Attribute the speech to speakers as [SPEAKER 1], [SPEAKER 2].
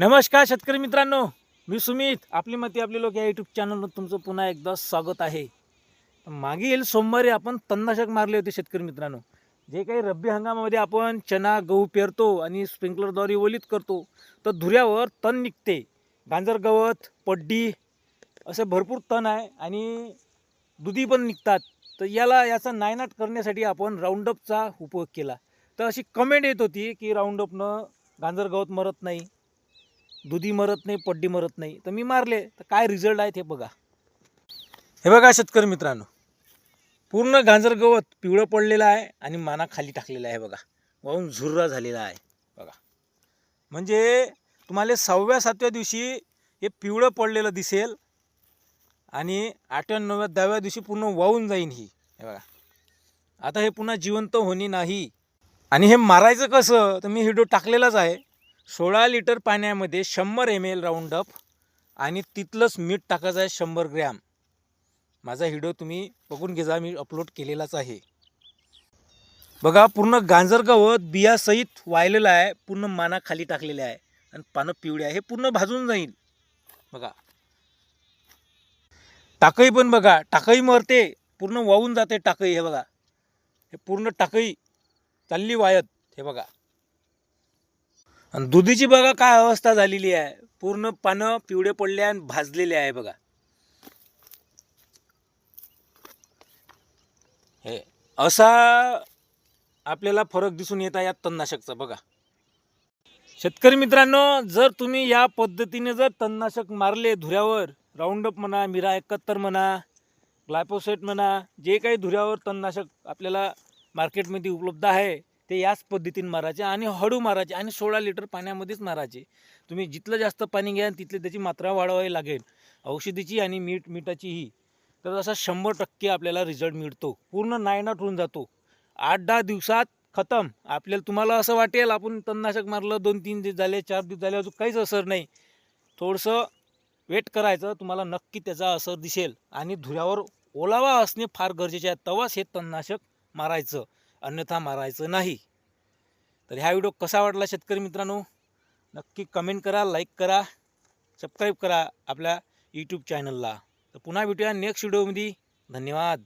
[SPEAKER 1] नमस्कार शेतकरी मित्रांनो मी सुमित. आपली मती आपले लोक या यूट्यूब चॅनलवर तुमचं पुन्हा एकदा स्वागत आहे. मागील सोमवारी आपण तणनाशक मारले होते शेतकरी मित्रांनो. जे काही रब्बी हंगामामध्ये आपण चना गहू पेरतो आणि स्प्रिंकलरद्वारे ओलीत करतो तर धुऱ्यावर तण निघते. गांजर गवत पड्डी असे भरपूर तण आहे आणि दुधी पण निघतात. तर याला याचा नायनाट करण्यासाठी आपण राऊंडअपचा उपयोग केला. तर अशी कमेंट येत होती की राऊंडअपनं गांजर गवत मरत नाही. दुधी मरत नाही पड्डी मरत नाही. तर मी मारले. तर काय रिझल्ट आहेत हे बघा. हे बघा शेतकरी मित्रांनो. पूर्ण गांजर गवत पिवळं पडलेलं आहे आणि माना खाली टाकलेला आहे बघा. वाहून झुर्रा झालेला आहे. बघा. म्हणजे तुम्हाला सहाव्या सातव्या दिवशी हे पिवळं पडलेलं दिसेल आणि आठव्या नवव्या दहाव्या दिवशी पूर्ण वाहून जाईन ही. हे बघा. आता हे पुन्हा जिवंत होणे नाही. आणि हे मारायचं कसं? तर मी व्हिडिओ टाकलेलाच आहे. सोळा लिटर पाण्यामध्ये शंभर एम एल राऊंडअप आणि तिथलंच मीठ टाकायचं आहे शंभर ग्रॅम. माझा व्हिडिओ तुम्ही बघून घेजा मी अपलोड केलेलाच आहे. बघा पूर्ण गाजर गवत बियासहित वाहिलेलं आहे पूर्ण माना खाली टाकलेले आहे आणि पानं पिवळे आहे हे पूर्ण भाजून जाईल. बघा. टाकई पण बघा टाकई मरते पूर्ण वाहून जाते टाकई हे बघा. हे पूर्ण टाकई चालली वायत हे बघा. आणि दुधीची बघा काय अवस्था झालेली आहे. पूर्ण पानं पिवळे पडले आणि भाजलेले आहे बघा. हे असा आपल्याला फरक दिसून येत आहे या तणनाशकचा बघा. शेतकरी मित्रांनो जर तुम्ही या पद्धतीने जर तणनाशक मारले धुऱ्यावर राऊंडअप म्हणा मिरा एकाहत्तर म्हणा ग्लायपोसेट म्हणा जे काही धुऱ्यावर तणनाशक आपल्याला मार्केटमध्ये उपलब्ध आहे ते याच पद्धतीने मारायचे आणि हळू मारायचे आणि सोळा लिटर पाण्यामध्येच मारायचे. तुम्ही जिथलं जास्त पाणी घ्या तिथली त्याची मात्रा वाढवावी लागेल. औषधीची आणि मीठ मिठाचीही तर असा शंभर टक्के आपल्याला रिझल्ट मिळतो. पूर्ण नायनाट होऊन जातो. आठ दहा दिवसात खतम. आपल्याला तुम्हाला असं वाटेल आपण तणनाशक मारलं दोन तीन दिवस झाले चार दिवस झाले अजून काहीच असर नाही. थोडंसं वेट करायचं तुम्हाला नक्की त्याचा असर दिसेल. आणि धुऱ्यावर ओलावा असणे फार गरजेचे आहे. तवाच हे तणनाशक मारायचं. अन्यथा मारायचं नाही. तर ह्या व्हिडिओ कसा वाटला शेतकरी मित्रांनो? नक्की कमेंट करा लाईक करा सबस्क्राईब करा आपल्या यूट्यूब चॅनलला तर पुन्हा भेटूया नेक्स्ट व्हिडिओमध्ये धन्यवाद.